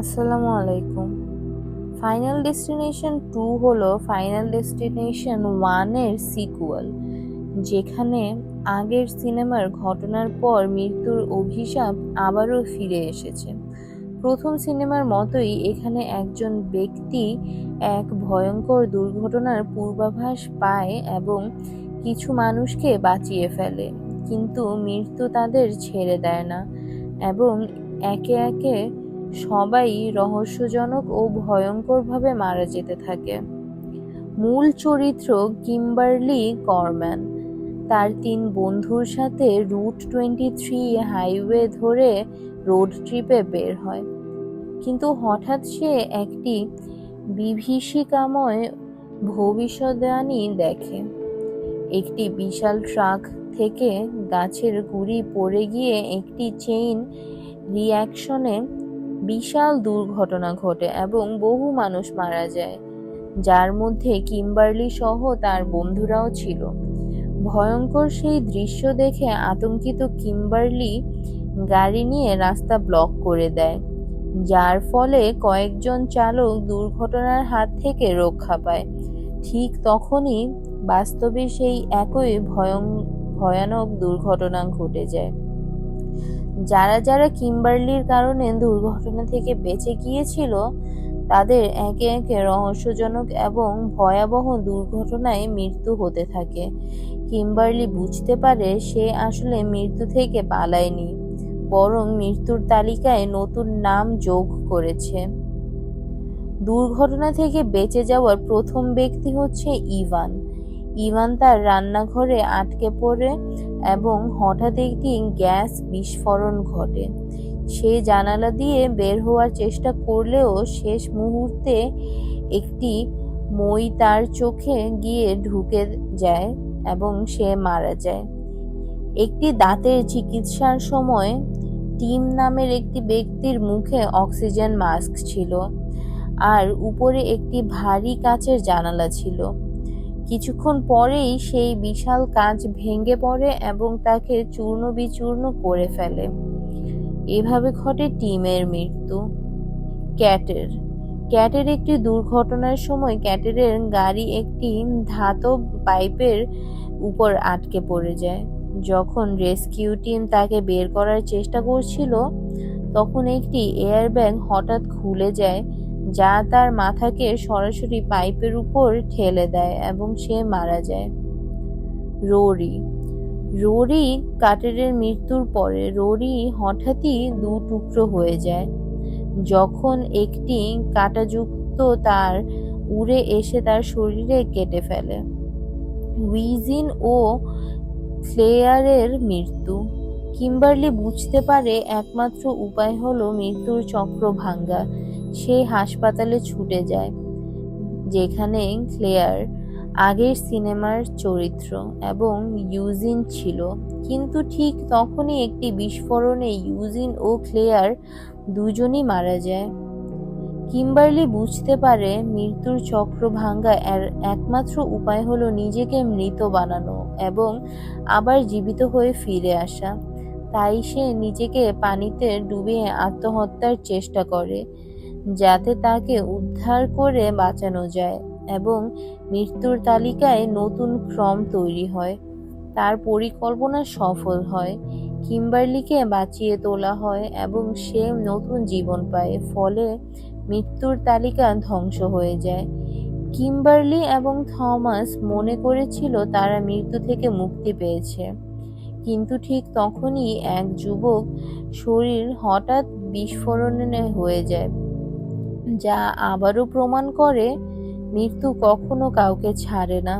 আসসালামু আলাইকুম। Final destination two হলো ফাইনাল ডেস্টিনেশন ওয়ানের সিকুয়াল যেখানে আগের সিনেমার ঘটনার পর মৃত্যুর অভিশাপ আবারও ফিরে এসেছে। প্রথম সিনেমার মতোই এখানে একজন ব্যক্তি এক ভয়ঙ্কর দুর্ঘটনার পূর্বাভাস পায় এবং কিছু মানুষকে বাঁচিয়ে ফেলে, কিন্তু মৃত্যু তাদের ছেড়ে দেয় না এবং একে একে সবাই রহস্যজনক ও ভয়ঙ্করভাবে মারা যেতে থাকে। মূল চরিত্র কিম্বার্লি করম্যান। তার তিন বন্ধুর সাথে রুট টোয়েন্টি থ্রি হাইওয়ে ধরে রোড ট্রিপে বের হয়। কিন্তু হঠাৎ সে একটি বিভীষিকাময় ভবিষ্যদ্বাণী দেখে। একটি বিশাল ট্রাক থেকে গাছের গুড়ি পড়ে গিয়ে একটি চেইন রিয়াকশনে বিশাল দুর্ঘটনা ঘটে এবং বহু মানুষ মারা যায়। যার মধ্যে কিম্বার্লি সহ তার বন্ধুরাও ছিল। ভয়ঙ্কর সেই দৃশ্য দেখে আতঙ্কিত কিম্বার্লি গাড়ি নিয়ে রাস্তা ব্লক করে দেয়, যার ফলে কয়েকজন চালক দুর্ঘটনার হাত থেকে রক্ষা পায়। ঠিক তখনই বাস্তবে সেই একই ভয়ং, ভয়ানক দুর্ঘটনা ঘটে যায়। যারা যারা কিম্বার্লির কারণে দুর্ঘটনা থেকে বেঁচে গিয়েছিল, তাদের একে একে রহস্যজনক এবং ভয়াবহ দুর্ঘটনায় মৃত্যু হতে থাকে। কিম্বার্লি বুঝতে পারে সে আসলে মৃত্যু থেকে পালায়নি, বরং মৃত্যুর তালিকায় নতুন নাম যোগ করেছে। দুর্ঘটনা থেকে বেঁচে যাওয়ার প্রথম ব্যক্তি হচ্ছে ইভান। ইভান তার রান্নাঘরে আটকে পড়ে এবং হঠাৎ একটি গ্যাস বিস্ফোরণ ঘটে। সে জানালা দিয়ে বের হওয়ার চেষ্টা করলেও শেষ মুহূর্তে একটি মই তার চোখে গিয়ে ঢুকে যায় এবং সে মারা যায়। একটি দাঁতের চিকিৎসার সময় টিম নামের একটি ব্যক্তির মুখে অক্সিজেন মাস্ক ছিল আর উপরে একটি ভারী কাচের জানালা ছিল। কিছুক্ষণ পরেই সেই বিশাল কাঁচ ভেঙে পড়ে এবং তাকে চূর্ণ বিচূর্ণ করে ফেলে। এভাবে ঘটে টিমের মৃত্যু। ক্যাটের। ক্যাটের একটি দুর্ঘটনার সময় ক্যাটের গাড়ি একটি ধাতব পাইপের উপর আটকে পড়ে যায়। যখন রেস্কিউ টিম তাকে বের করার চেষ্টা করছিল, তখন একটি এয়ারব্যাগ হঠাৎ খুলে যায় যা তার মাথাকে সরাসরি পাইপের উপর ঠেলে দেয় এবং সে মারা যায়। রোরি। রোরি কাটেরের মৃত্যুর পরে রোরি হঠাৎই দু টুকরো হয়ে যায়। যখন একটি কাঁটাযুক্ত তার উড়ে এসে তার শরীরে কেটে ফেলে। উইজিন ও ফ্লেয়ারের মৃত্যু। কিম্বার্লি বুঝতে পারে একমাত্র উপায় হলো মৃত্যুর চক্র ভাঙ্গা। সে হাসপাতালে ছুটে যায়, যেখানে ক্লেয়ার আগের সিনেমার চরিত্র এবং ইউজিন ছিল। কিন্তু ঠিক তখনই একটি বিস্ফোরণে ইউজিন ও ক্লেয়ার দুজনই মারা যায়। কিম্বার্লি বুঝতে পারে মৃত্যুর চক্র ভাঙ্গা এর একমাত্র উপায় হলো নিজেকে মৃত বানানো এবং আবার জীবিত হয়ে ফিরে আসা। তাই সে নিজেকে পানিতে ডুবিয়ে আত্মহত্যার চেষ্টা করে। যাতে তাকে উদ্ধার করে বাঁচানো যায় এবং মৃত্যুর তালিকায় নতুন ক্রম তৈরি হয়। তার পরিকল্পনা সফল হয়, কিম্বার্লিকে বাঁচিয়ে তোলা হয় এবং সে নতুন জীবন পায়, ফলে মৃত্যুর তালিকা ধ্বংস হয়ে যায়। কিম্বার্লি এবং থমাস মনে করেছিল তারা মৃত্যু থেকে মুক্তি পেয়েছে, কিন্তু ঠিক তখনই এক যুবক শরীর হঠাৎ বিস্ফোরণে হয়ে যায়। যা আবারও প্রমাণ করে মৃত্যু কখনো কাউকে ছাড়ে না।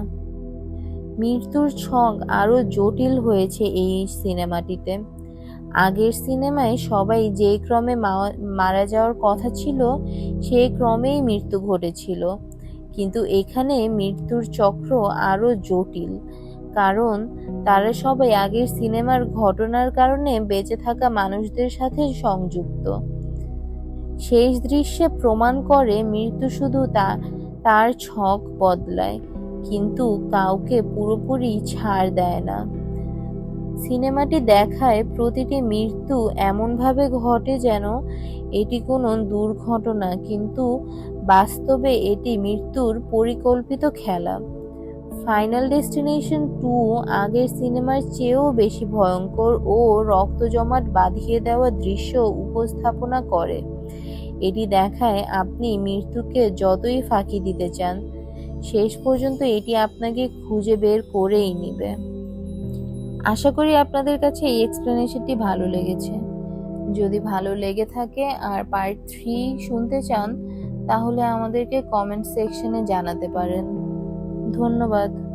মৃত্যুর ছক আরও জটিল হয়েছে এই সিনেমাটিতে। আগের সিনেমায় সবাই যে ক্রমে মারা যাওয়ার কথা ছিল সেই ক্রমেই মৃত্যু ঘটেছিল। কিন্তু এখানে মৃত্যুর চক্র আরও জটিল, কারণ তারা সবাই আগের সিনেমার ঘটনার কারণে বেঁচে থাকা মানুষদের সাথে সংযুক্ত। শেষ দৃশ্যে প্রমাণ করে মৃত্যু শুধু তা, তার ছক বদলায়, কিন্তু কাউকে পুরোপুরি ছাড় দেয় না। সিনেমাটি দেখায় প্রতিটি মৃত্যু এমনভাবে ঘটে যেন এটি কোনো দুর্ঘটনা, কিন্তু বাস্তবে এটি মৃত্যুর পরিকল্পিত খেলা। ফাইনাল ডেস্টিনেশন টু আগের সিনেমার চেয়েও বেশি ভয়ঙ্কর ও রক্ত জমাট বাঁধিয়ে দেওয়া দৃশ্য উপস্থাপনা করে। এটি দেখায় আপনি মৃত্যুকে যতই ফাঁকি দিতে চান, শেষ পর্যন্ত এটি আপনাকে খুঁজে বের করেই নেবে। আশা করি আপনাদের কাছে এই এক্সপ্লেনেশনটি ভালো লেগেছে। যদি ভালো লেগে থাকে আর পার্ট থ্রি শুনতে চান, তাহলে আমাদেরকে কমেন্ট সেকশনে জানাতে পারেন। ধন্যবাদ।